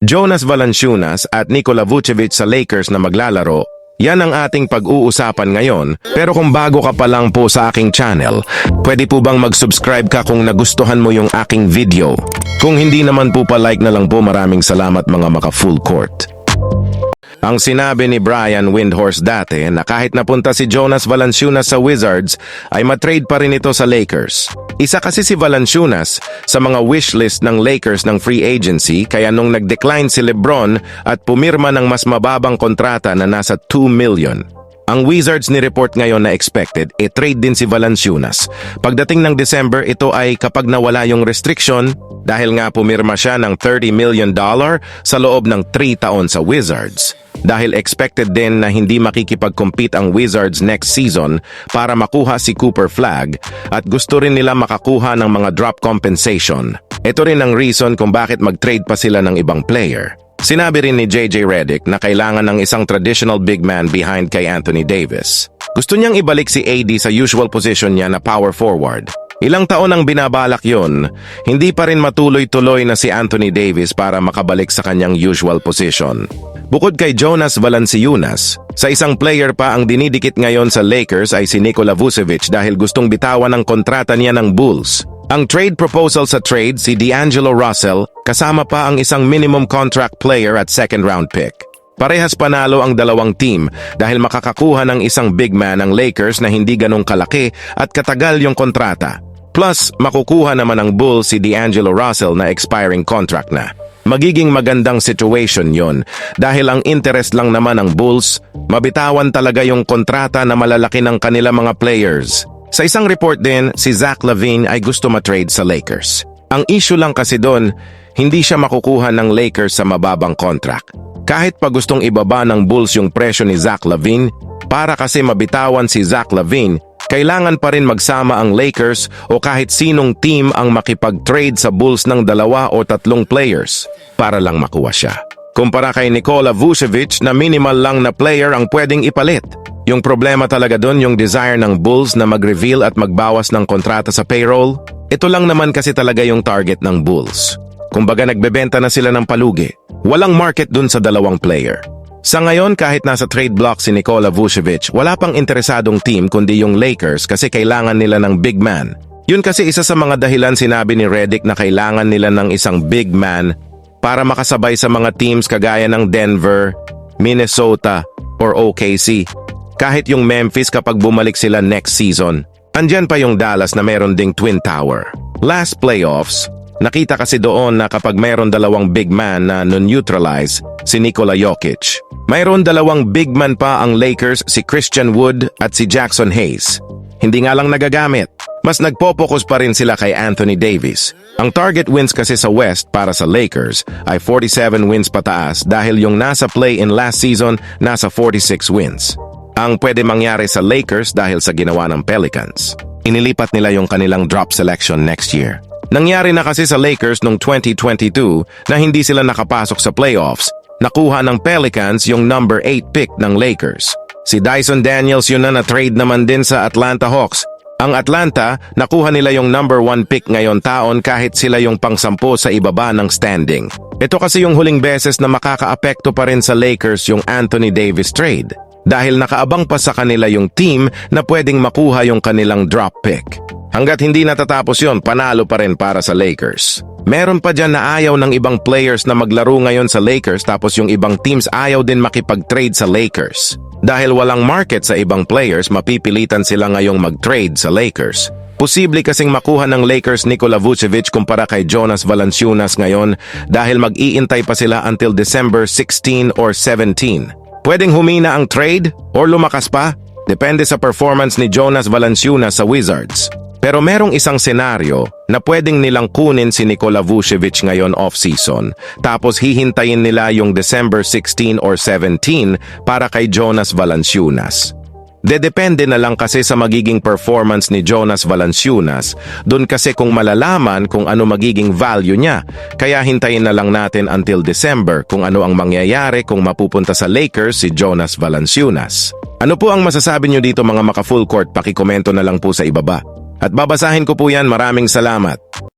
Jonas Valanciunas at Nikola Vucevic sa Lakers na maglalaro, yan ang ating pag-uusapan ngayon. Pero kung bago ka pa lang po sa aking channel, pwede po bang mag-subscribe ka kung nagustuhan mo yung aking video? Kung hindi naman po pa-like na lang po maraming salamat mga maka-full court. Ang sinabi ni Brian Windhorst dati na kahit napunta si Jonas Valanciunas sa Wizards ay matrade pa rin ito sa Lakers. Isa kasi si Valanciunas sa mga wishlist ng Lakers ng free agency kaya nung nag-decline si Lebron at pumirma ng mas mababang kontrata na nasa 2 million. Ang Wizards ni report ngayon na expected, e trade din si Valanciunas. Pagdating ng December, ito ay kapag nawala yung restriction dahil nga pumirma siya ng 30 million dollar sa loob ng 3 taon sa Wizards. Dahil expected din na hindi makikipag-compete ang Wizards next season para makuha si Cooper Flag at gusto rin nila makakuha ng mga drop compensation. Ito rin ang reason kung bakit mag-trade pa sila ng ibang player. Sinabi rin ni JJ Redick na kailangan ng isang traditional big man behind kay Anthony Davis. Gusto niyang ibalik si AD sa usual position niya na power forward. Ilang taon ang binabalak yon, hindi pa rin matuloy-tuloy na si Anthony Davis para makabalik sa kanyang usual position. Bukod kay Jonas Valanciunas, sa isang player pa ang dinidikit ngayon sa Lakers ay si Nikola Vucevic dahil gustong bitawan ang kontrata niya ng Bulls. Ang trade proposal sa trade si D'Angelo Russell kasama pa ang isang minimum contract player at second round pick. Parehas panalo ang dalawang team dahil makakakuha ng isang big man ang Lakers na hindi ganong kalaki at katagal yung kontrata. Plus, makukuha naman ng Bulls si D'Angelo Russell na expiring contract na. Magiging magandang situation yon dahil ang interest lang naman ng Bulls, mabitawan talaga yung kontrata na malalaki ng kanila mga players. Sa isang report din, si Zach Lavine ay gusto matrade sa Lakers. Ang issue lang kasi doon, hindi siya makukuha ng Lakers sa mababang contract. Kahit pa gustong ibaba ng Bulls yung presyo ni Zach Lavine, para kasi mabitawan si Zach Lavine, kailangan pa rin magsama ang Lakers o kahit sinong team ang makipag-trade sa Bulls ng dalawa o tatlong players para lang makuha siya. Kumpara kay Nikola Vucevic na minimal lang na player ang pwedeng ipalit. Yung problema talaga doon yung desire ng Bulls na mag-reveal at magbawas ng kontrata sa payroll. Ito lang naman kasi talaga yung target ng Bulls. Kumbaga nagbebenta na sila ng palugi. Walang market dun sa dalawang player. Sa ngayon kahit nasa trade block si Nikola Vucevic, wala pang interesadong team kundi yung Lakers kasi kailangan nila ng big man. Yun kasi isa sa mga dahilan sinabi ni Redick na kailangan nila ng isang big man para makasabay sa mga teams kagaya ng Denver, Minnesota, or OKC. Kahit yung Memphis kapag bumalik sila next season. Andyan pa yung Dallas na meron ding Twin Tower. Last playoffs, nakita kasi doon na kapag meron dalawang big man na non-neutralize, si Nikola Jokic. Mayroon dalawang big man pa ang Lakers si Christian Wood at si Jackson Hayes. Hindi nga lang nagagamit. Mas nagpo-focus pa rin sila kay Anthony Davis. Ang target wins kasi sa West para sa Lakers ay 47 wins pataas dahil yung nasa play-in last season nasa 46 wins. Ang pwede mangyari sa Lakers dahil sa ginawa ng Pelicans. Inilipat nila yung kanilang drop selection next year. Nangyari na kasi sa Lakers noong 2022 na hindi sila nakapasok sa playoffs. Nakuha ng Pelicans yung number 8 pick ng Lakers. Si Dyson Daniels yun na na-trade naman din sa Atlanta Hawks. Ang Atlanta, nakuha nila yung number 1 pick ngayon taon kahit sila yung pangsampo sa ibaba ng standing. Ito kasi yung huling beses na makakaapekto pa rin sa Lakers yung Anthony Davis trade. Dahil nakaabang pa sa kanila yung team na pwedeng makuha yung kanilang drop pick. Hanggat hindi natatapos yon, panalo pa rin para sa Lakers. Meron pa dyan na ayaw ng ibang players na maglaro ngayon sa Lakers tapos yung ibang teams ayaw din makipag-trade sa Lakers. Dahil walang market sa ibang players, mapipilitan sila ngayong mag-trade sa Lakers. Posible kasing makuha ng Lakers Nikola Vucevic kumpara kay Jonas Valanciunas ngayon dahil mag-iintay pa sila until December 16 or 17. Pwedeng humina ang trade or lumakas pa, depende sa performance ni Jonas Valanciunas sa Wizards. Pero merong isang senaryo na pwedeng nilang kunin si Nikola Vucevic ngayon off-season tapos hihintayin nila yung December 16 or 17 para kay Jonas Valanciunas. Dedepende na lang kasi sa magiging performance ni Jonas Valanciunas, dun kasi kung malalaman kung ano magiging value niya. Kaya hintayin na lang natin until December kung ano ang mangyayari kung mapupunta sa Lakers si Jonas Valanciunas. Ano po ang masasabi nyo dito mga maka-full court? Pakikomento na lang po sa ibaba. At babasahin ko po yan, maraming salamat.